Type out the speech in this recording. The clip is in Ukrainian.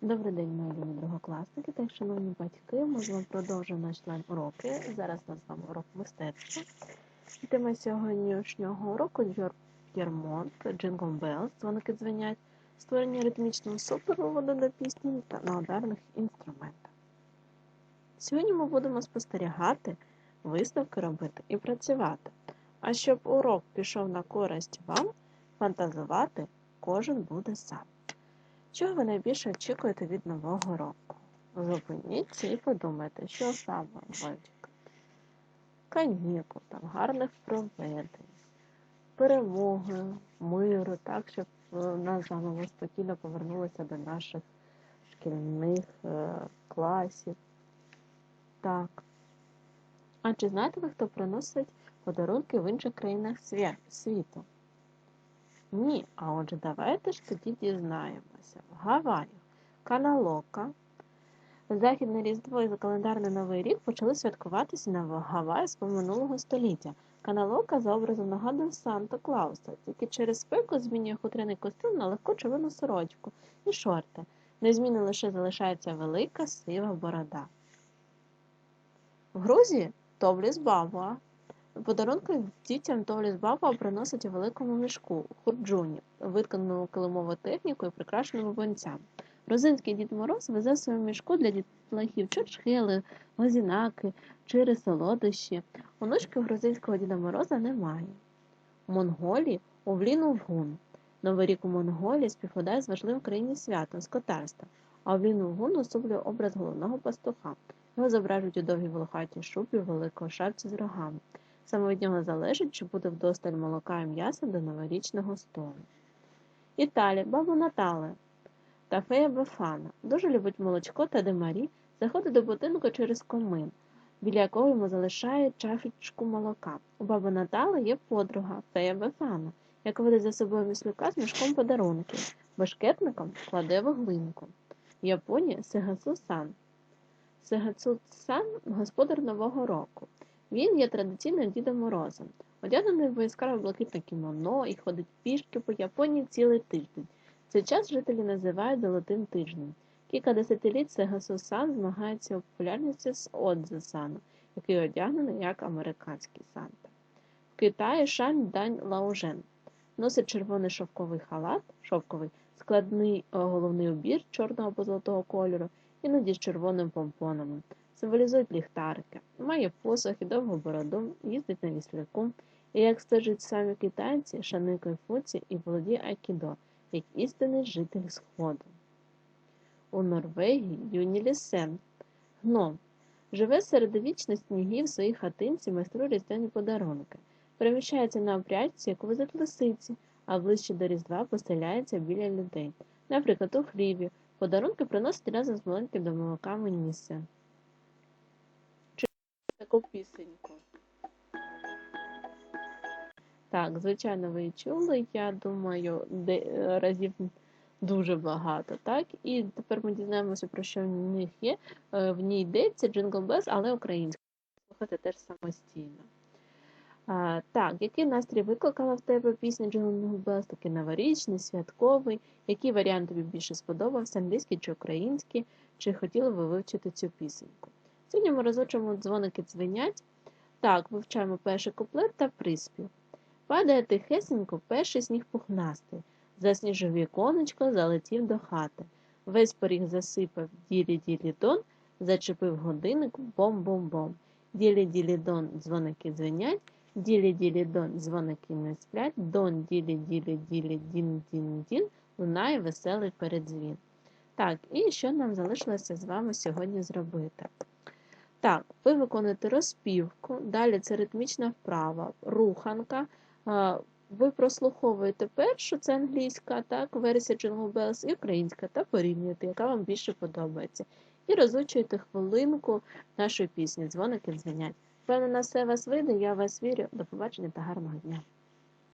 Добрий день, мої любі другокласники та шановні батьки. Ми з вами продовжуємо наш член уроки. Зараз у нас з вами урок мистецтва. І Тема сьогоднішнього уроку П'єрмонт, Джингл Белls, дзвоники дзвенять, створення ритмічного супроводу до пісні та на ударних інструментах. Сьогодні ми будемо спостерігати, виставки робити і працювати. А щоб урок пішов на користь вам, фантазувати кожен буде сам. Чого ви найбільше очікуєте від нового року? Зупиніться і подумайте, що саме вам очікуєте. Канікул, там, гарних проведень, перемоги, миру, так, щоб е, нас з вами спокійно повернулися до наших шкільних е, класів. Так. А чи знаєте ви, хто приносить подарунки в інших країнах світу? Ні, а отже, давайте ж тоді дізнаємося. В Гаваях Каналока, Західне Різдво і календарний Новий рік почали святкуватися на Гаваї з минулого століття. Каналока за образом нагадує Санта Клауса, тільки через спеку змінює хутряний костюм на легку човину сорочку і шорти. Незмінно лише залишається велика сива борода. В Грузії Тобліс Бабуа. Подарунки дітям Толіс Баба приносить у великому мішку хурджуні, виткану килимовою технікою, прикрашеними бонцями. Грузинський Дід Мороз везе в своєму мішку для дітлахів чурчхели, лозінаки, чири солодощі. Онучки грузинського Діда Мороза немає. У Монголії Овлін Увгун. Новий рік у Монголії співпадає з важливим країні святом скотарства, а Овлін Увгун особлює образ головного пастуха. Його зображують у довгій волохатій шубі, великого шапці з рогами. Саме від нього залежить, чи буде вдосталь молока і м'яса до новорічного столу. Італія, баба Натале та фея Бефана дуже любить молочко та демарі, заходить до будинку через комин, біля якого йому залишає чашечку молока. У баби Натали є подруга, фея Бефана, яка веде за собою міслюка з мішком подарунків, башкетником кладе вуглинку. В Японії Сегасу Сан. Сегасу Сан господар Нового року. Він є традиційним Дідом Морозом, одягнений в яскраве блакитне кімоно і ходить пішки по Японії цілий тиждень. Цей час жителі називають Золотим тижнем. Кілька десятиліть Сегасу-сан змагається у популярності з Одзе-саном, який одягнений як американський Санта. В Китаї Шань Дань Лаожен носить червоний шовковий халат, шовковий, складний е, головний убір чорного або золотого кольору, іноді з червоним помпонами символізують ліхтарики, має посох і довгу бороду, їздить на вісляку, і, як стежать самі китайці, шанує конфуції і володіє айкідо, як істинний житель Сходу. У Норвегії Юні Лісен, гном, живе середовічних снігів в своїй хатинці майструє різдвяні подарунки, переміщається на опрячці, яку везуть лисиці, а ближче до Різдва поселяється біля людей. Наприклад, у хліві. Подарунки приносить разом з маленьким домовиками Нісе таку пісеньку. Так, звичайно, ви чули, я думаю, де, разів дуже багато, так? І тепер ми дізнаємося, про що в них є. Е, в ній йдеться Jingle Bells, але українською. Слухати теж самостійно. А, Так, який настрій викликала в тебе пісня Jingle Bells? Такий новорічний, святковий. Який варіант тобі більше сподобався, англійський чи український? Чи хотіли ви вивчити цю пісеньку? Сьогодні ми розучимо дзвоники дзвенять. Так, вивчаємо перший куплет та приспів. Падає тихесенько перший сніг пухнастий. Засніжив віконечко, залетів до хати. Весь поріг засипав ділі-ділі дон, зачепив годинник бом-бом-бом. Ділі-ділі дон, дзвоники дзвенять, ділі-ділі дон, дзвоники не сплять, дон ділі-ділі-ділі дін-дін-дін, лунає веселий передзвін. Так, і що нам залишилося з вами сьогодні зробити? Так, ви виконуєте розпівку, далі це ритмічна вправа, руханка. Ви прослуховуєте першу, це англійська, так, версія Jingle Bells і українська, та порівнюєте, яка вам більше подобається. І розучуєте хвилинку нашої пісні Дзвоники дзвенять. Певно, на все вас вийде, я вас вірю. До побачення та гарного дня!